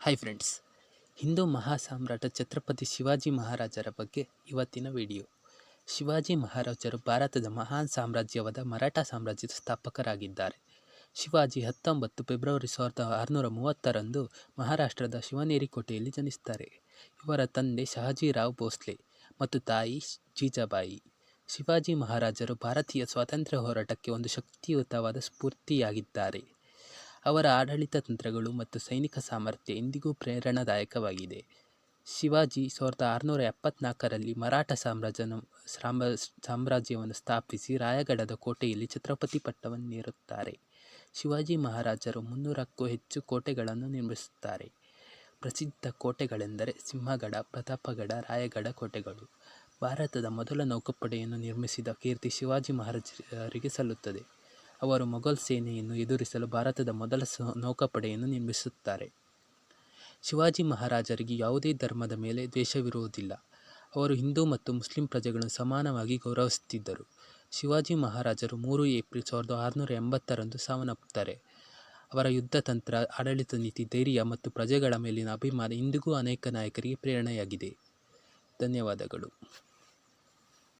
Hi friends Hindu ಮಹಾಸಾಮ್ರಾಟ ಛತ್ರಪತಿ ಶಿವಾಜಿ ಮಹಾರಾಜರ ಬಗ್ಗೆ ಇವತ್ತಿನ ವಿಡಿಯೋ. ಶಿವಾಜಿ ಮಹಾರಾಜರು ಭಾರತದ ಮಹಾನ್ ಸಾಮ್ರಾಜ್ಯವಾದ ಮರಾಠ ಸಾಮ್ರಾಜ್ಯದ ಸ್ಥಾಪಕರಾಗಿದ್ದಾರೆ. ಶಿವಾಜಿ ಹತ್ತೊಂಬತ್ತು ಫೆಬ್ರವರಿ ಸಾವಿರದ ಆರುನೂರ ಮೂವತ್ತರಂದು ಮಹಾರಾಷ್ಟ್ರದ ಶಿವನೇರಿ ಕೋಟೆಯಲ್ಲಿ ಜನಿಸ್ತಾರೆ. ಇವರ ತಂದೆ ಶಹಾಜಿರಾವ್ ಭೋಸ್ಲೆ ಮತ್ತು ತಾಯಿ ಜೀಜಾಬಾಯಿ. ಶಿವಾಜಿ ಮಹಾರಾಜರು ಭಾರತೀಯ ಸ್ವಾತಂತ್ರ್ಯ ಹೋರಾಟಕ್ಕೆ ಒಂದು ಶಕ್ತಿಯುತವಾದ ಸ್ಫೂರ್ತಿಯಾಗಿದ್ದಾರೆ. ಅವರ ಆಡಳಿತ ತಂತ್ರಗಳು ಮತ್ತು ಸೈನಿಕ ಸಾಮರ್ಥ್ಯ ಇಂದಿಗೂ ಪ್ರೇರಣಾದಾಯಕವಾಗಿದೆ. ಶಿವಾಜಿ ಸಾವಿರದ ಆರುನೂರ ಎಪ್ಪತ್ನಾಲ್ಕರಲ್ಲಿ ಮರಾಠ ಸಾಮ್ರಾಜ್ಯನ, ಸಾಮ್ರ, ಸಾಮ್ರಾಜ್ಯವನ್ನು ಸ್ಥಾಪಿಸಿ ರಾಯಗಢದ ಕೋಟೆಯಲ್ಲಿ ಛತ್ರಪತಿ ಪಟ್ಟವನ್ನೇರುತ್ತಾರೆ ಶಿವಾಜಿ ಮಹಾರಾಜರು ಮುನ್ನೂರಕ್ಕೂ ಹೆಚ್ಚು ಕೋಟೆಗಳನ್ನು ನಿರ್ಮಿಸುತ್ತಾರೆ. ಪ್ರಸಿದ್ಧ ಕೋಟೆಗಳೆಂದರೆ ಸಿಂಹಗಡ, ಪ್ರತಾಪಗಡ ರಾಯಗಢ ಕೋಟೆಗಳು. ಭಾರತದ ಮೊದಲ ನೌಕಾಪಡೆಯನ್ನು ನಿರ್ಮಿಸಿದ ಕೀರ್ತಿ ಶಿವಾಜಿ ಮಹಾರಾಜರಿಗೆ ಸಲ್ಲುತ್ತದೆ. ಅವರು ಮೊಘಲ್ ಸೇನೆಯನ್ನು ಎದುರಿಸಲು ಭಾರತದ ಮೊದಲ ಸ, ನೌಕಾಪಡೆಯನ್ನು ನಿರ್ಮಿಸುತ್ತಾರೆ. ಶಿವಾಜಿ ಮಹಾರಾಜರಿಗೆ ಯಾವುದೇ ಧರ್ಮದ ಮೇಲೆ ದ್ವೇಷವಿರುವುದಿಲ್ಲ. ಅವರು ಹಿಂದೂ ಮತ್ತು ಮುಸ್ಲಿಂ ಪ್ರಜೆಗಳನ್ನು ಸಮಾನವಾಗಿ ಗೌರವಿಸುತ್ತಿದ್ದರು. ಶಿವಾಜಿ ಮಹಾರಾಜರು ಮೂರು ಏಪ್ರಿಲ್ ಸಾವಿರದ ಆರುನೂರ ಎಂಬತ್ತರಂದು ಸಾವನ್ನಪ್ಪುತ್ತಾರೆ ಅವರ ಯುದ್ಧ ತಂತ್ರ, ಆಡಳಿತ ನೀತಿ, ಧೈರ್ಯ ಮತ್ತು ಪ್ರಜೆಗಳ ಮೇಲಿನ ಅಭಿಮಾನ ಇಂದಿಗೂ ಅನೇಕ ನಾಯಕರಿಗೆ ಪ್ರೇರಣೆಯಾಗಿದೆ. ಧನ್ಯವಾದಗಳು.